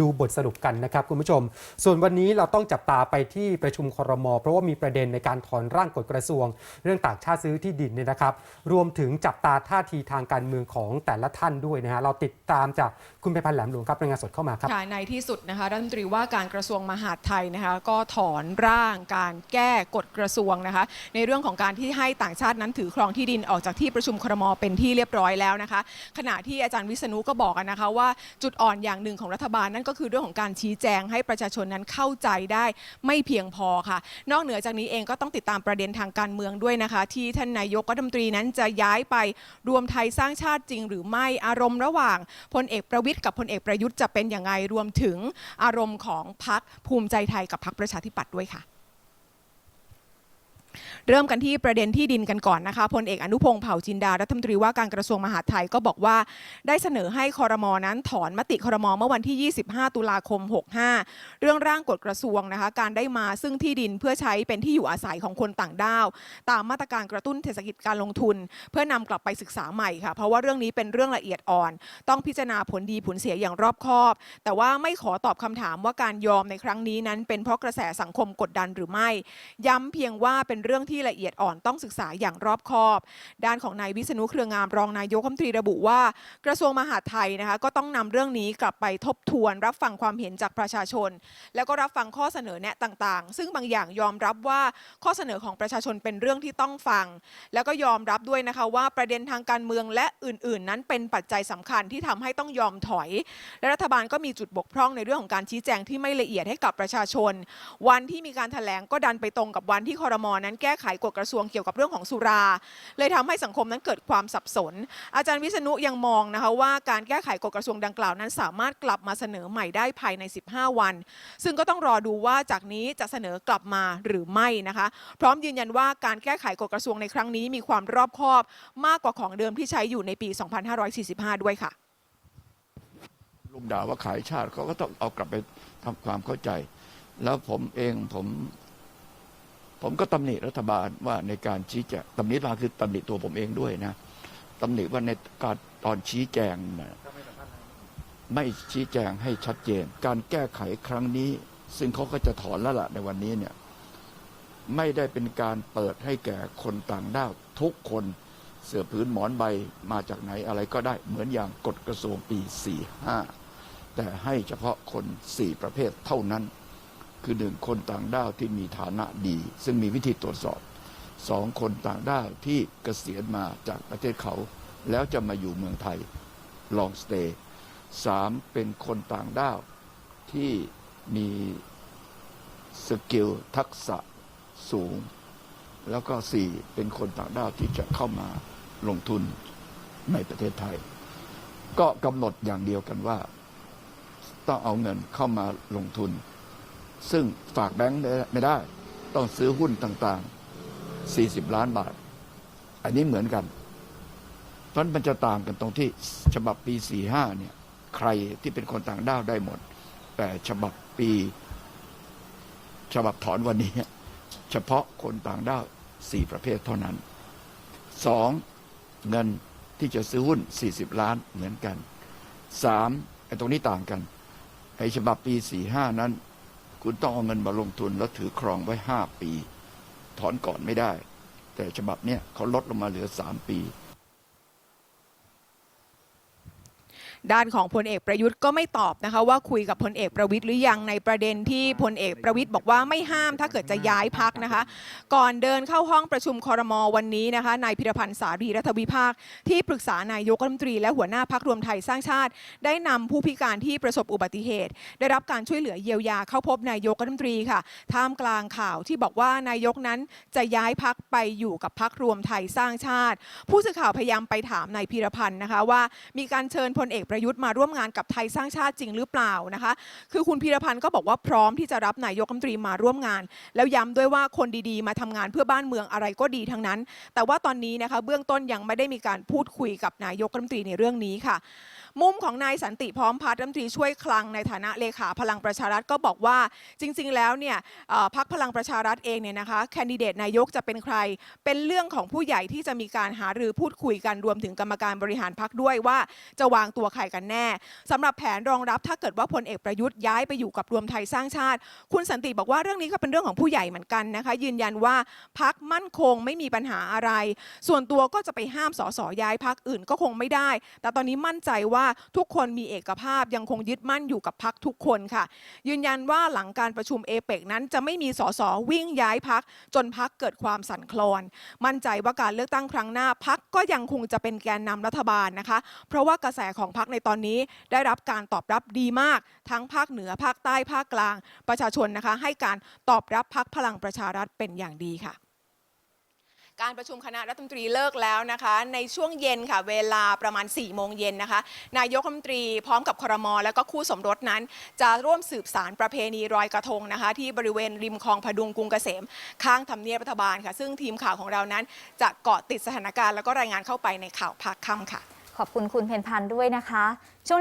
ดูบทสรุปกันนะครับคุณผู้ชม ส่วนวันนี้เราต้องจับตาไปที่ประชุมครมเพราะว่ามีประเด็นในการถอนร่างกฎกระทรวง เรื่องต่างชาติซื้อที่ดินเนี่ยนะครับ รวมถึงจับตาท่าทีทางการเมืองของแต่ละท่านด้วยนะฮะเราติดตามจากคุณไพพันธ์แหลมหลวงครับรายงานสดเข้ามาครับค่ในที่สุดนะคะรัฐมนตรีว่าการกระทรวงมหาดไทยนะคะก็ถอนร่างการแก้กฎกระทรวงนะคะในเรื่องของการที่ให้ต่างชาตินั้นถือครองที่ดินออกจากที่ประชุมครมเป็นที่เรียบร้อยแล้วนะคะ ขณะที่อาจารย์วิษณุก็บอกกันนะคะว่าจุดอ่อนอย่างหนึ่งของรัฐบาลนั่นก็คือเรื่องของการชี้แจงให้ประชาชนนั้นเข้าใจได้ไม่เพียงพอค่ะ นอกเหนือจากนี้เองก็ต้องติดตามประเด็นทางการเมืองด้วยนะคะ ที่ท่านนายกรัฐมนตรีนั้นจะย้ายไปรวมไทยสร้างชาติจริง หรือไม่อารมณ์ระหว่างพลเอกประวิทย์กับพลเอกประยุทธ์จะเป็นอย่างไรรวมถึงอารมณ์ของพักภูมิใจไทยกับพักประชาธิปัตย์ด้วยค่ะ เริ่มกันที่ประเด็นที่ดินกันก่อนนะคะพลเอกอนุพงศ์เผ่าจินดารัฐมนตรีว่าการกระทรวงมหาดไทยก็บอกว่า ได้เสนอให้คอรมอนั้นถอนมติคอรมอเมื่อวันที่ 25 ตุลาคม 65 เรื่องร่างกฎกระทรวงนะคะ การได้มาซึ่งที่ดินเพื่อใช้เป็นที่อยู่อาศัยของคนต่างด้าว ตามมาตรการกระตุ้นเศรษฐกิจการลงทุน เพื่อนำกลับไปศึกษาใหม่ค่ะ เพราะว่าเรื่องนี้เป็นเรื่องละเอียดอ่อน ต้องพิจารณาผลดีผลเสียอย่างรอบคอบ แต่ว่าไม่ขอตอบคำถามว่าการยอมในครั้งนี้นั้น เป็นเพราะกระแสสังคมกดดันหรือไม่ ย้ำเพียงว่าเป็นเรื่องที่ละเอียดอ่อนต้องศึกษาอย่างรอบคอบ ด้านของนายวิษณุเครืองามรองนายกรัฐมนตรีระบุว่า กระทรวงมหาดไทยนะคะก็ต้องนำเรื่องนี้กลับไปทบทวน รับฟังความเห็นจากประชาชน แล้วก็รับฟังข้อเสนอแนะต่างๆ ซึ่งบางอย่างยอมรับว่าข้อเสนอของประชาชนเป็นเรื่องที่ต้องฟัง แล้วก็ยอมรับด้วยนะคะว่าประเด็นทางการเมืองและอื่น ๆ นั้นเป็นปัจจัยสำคัญที่ทำให้ต้องยอมถอย และรัฐบาลก็มีจุดบกพร่องในเรื่องของการชี้แจงที่ไม่ละเอียดให้กับประชาชน วันที่มีการแถลงก็ดันไปตรงกับวันที่คอรมอนั้นแก้ไขกฎกระทรวงเกี่ยวกับเรื่องของสุรา เลยทำให้สังคมนั้นเกิดความสับสน อาจารย์วิษณุยังมองนะคะว่าการแก้ไขกฎกระทรวงดังกล่าวนั้นสามารถกลับมาเสนอใหม่ได้ภายใน 15 วัน ซึ่งก็ต้องรอดูว่าจากนี้จะเสนอกลับมาหรือไม่นะคะ พร้อมยืนยันว่าการแก้ไขกฎกระทรวงในครั้งนี้มีความรอบคอบ มากกว่าของเดิมที่ใช้อยู่ในปี 2545 ด้วยค่ะลุมด่าว่าขายชาติเขาก็ต้องเอากลับไปทำความเข้าใจ แล้วผมเองผม ผมก็ตำหนิรัฐบาลว่าในการชี้แจงตำหนิมาคือตำหนิตัวผมเองด้วยนะตำหนิว่าในการตอนชี้แจงนะไม่ชี้แจงให้ชัดเจน การแก้ไขครั้งนี้ ซึ่งเขาก็จะถอนแล้วล่ะในวันนี้เนี่ยไม่ได้เป็นการเปิดให้แก่คนต่างด้าวทุกคนเสื้อผืนหมอนใบมาจากไหนอะไรก็ได้เหมือนอย่างกฎกระทรวงปี 45 แต่ให้เฉพาะคน 4 ประเภทเท่านั้น คือหนึ่งคนต่างด้าวที่มีฐานะดี ซึ่งมีวิธีตรวจสอบสองคนต่างด้าวที่เกษียณมาจากประเทศเขา แล้วจะมาอยู่เมืองไทยลองสเตย์สามเป็นคนต่างด้าวที่มีสกิลทักษะสูง แล้วก็สี่เป็นคนต่างด้าวที่จะเข้ามาลงทุนในประเทศไทย ก็กำหนดอย่างเดียวกันว่า ต้องเอาเงินเข้ามาลงทุน ซึ่งฝากแบงค์ไม่ได้ ต้องซื้อหุ้นต่างๆ 40 ล้านบาท อันนี้เหมือนกัน เพราะมันจะต่างกันตรงที่ฉบับปี 45 เนี่ย ใครที่เป็นคนต่างด้าวได้หมด แต่ฉบับปี ฉบับถอนวันนี้ เฉพาะคนต่างด้าวสี่ประเภทเท่านั้นสองเงินที่จะซื้อหุ้น 40 ล้านเหมือนกันสามไอ้ตรงนี้ต่างกันไอ้ฉบับปี 45 นั้น คุณต้องเอาเงินมาลงทุนแล้วถือครองไว้ 5 ปี ถอนก่อนไม่ได้ แต่ฉบับเนี้ยเขาลดลงมาเหลือ 3 ปี ด้านของพลเอกประยุทธ์ก็ไม่ตอบนะคะว่าคุยกับพลเอกประวิทย์หรือยังในประเด็นที่พลเอกประวิทย์บอกว่าไม่ห้ามถ้าเกิดจะย้ายพักนะคะ ก่อนเดินเข้าห้องประชุมคอรมอวันนี้นะคะนายพิรพันธ์สารีรัฐวิภาค ที่ปรึกษานายกรัฐมนตรีและหัวหน้าพักรวมไทยสร้างชาติ ได้นำผู้พิการที่ประสบอุบัติเหตุ ได้รับการช่วยเหลือเยียวยาเข้าพบนายกรัฐมนตรีค่ะ ท่ามกลางข่าวที่บอกว่านายกนั้นจะย้ายพักไปอยู่กับพักรวมไทยสร้างชาติ ผู้สื่อข่าวพยายามไปถามนายพีรพันธ์นะคะว่า มีการเชิญพลเอกประยุทธ์มาร่วมงานกับไทยสร้างชาติจริงหรือเปล่านะคะ คือคุณพีรพันธ์ก็บอกว่าพร้อมที่จะรับนายกรัฐมนตรีมาร่วมงาน แล้วย้ำด้วยว่าคนดีๆ มาทำงานเพื่อบ้านเมืองอะไรก็ดีทั้งนั้น แต่ว่าตอนนี้นะคะเบื้องต้นยังไม่ได้มีการพูดคุยกับนายกรัฐมนตรีในเรื่องนี้ค่ะ มุมของนายสันติพร้อมพัฒน์รัฐมนตรีช่วยคลังในฐานะเลขาพลังประชารัฐก็บอกว่าจริง ๆ แล้วเนี่ยพักพลังประชารัฐเองเนี่ยนะคะแคนดิเดตนายกจะเป็นใคร เป็นเรื่องของผู้ใหญ่ที่จะมีการหารือพูดคุยกันรวมถึงกรรมการบริหารพักด้วยว่าจะวางตัวใครรกันแน่สำหรับแผนรองรับถ้าเกิดว่าพลเอกประยุทธ์ย้ายไปอยู่กับรวมไทยสร้างชาติ คุณสันติบอกว่าเรื่องนี้ก็เป็นเรื่องของผู้ใหญ่เหมือนกันนะคะ ยืนยันว่าพักมั่นคงไม่มีปัญหาอะไร ส่วนตัวก็จะไปห้ามสสย้ายพักอื่นก็คงไม่ได้ แต่ตอนนี้มั่นใจว่าทุกคนมีเอกภาพยังคงยึดมั่นอยู่กับพักทุกคนค่ะ ยืนยันว่าหลังการประชุมเอเปกนั้นจะไม่มีสสวิ่งย้ายพักจนพักเกิดความสั่นคลอน มั่นใจว่าการเลือกตั้งครั้งหน้าพักก็ยังคงจะเป็นแกนนำรัฐบาลนะคะ เพราะว่ากระแสของพักในตอนนี้ได้รับการตอบรับดีมาก ทั้งภาคเหนือภาคใต้ภาคกลาง ประชาชนนะคะ ให้การตอบรับพักพลังประชารัฐเป็นอย่างดีค่ะการประชุมคณะรัฐมนตรีเลิกแล้วนะคะ ในช่วงเย็นค่ะ เวลาประมาณ 4 โมงเย็นนะคะ นายกรัฐมนตรีพร้อมกับครม และก็คู่สมรสนั้น จะร่วมสืบสารประเพณีรอยกระทงนะคะ ที่บริเวณริมคลองพดุงกรุงเกษม ข้างทำเนียบรัฐบาลค่ะ ซึ่งทีมข่าวของเรานั้น จะเกาะติดสถานการณ์แล้วก็รายงานเข้าไปในข่าวภาคค่ำค่ะ ขอบคุณคุณเพนพันธ์ด้วยนะคะช่วง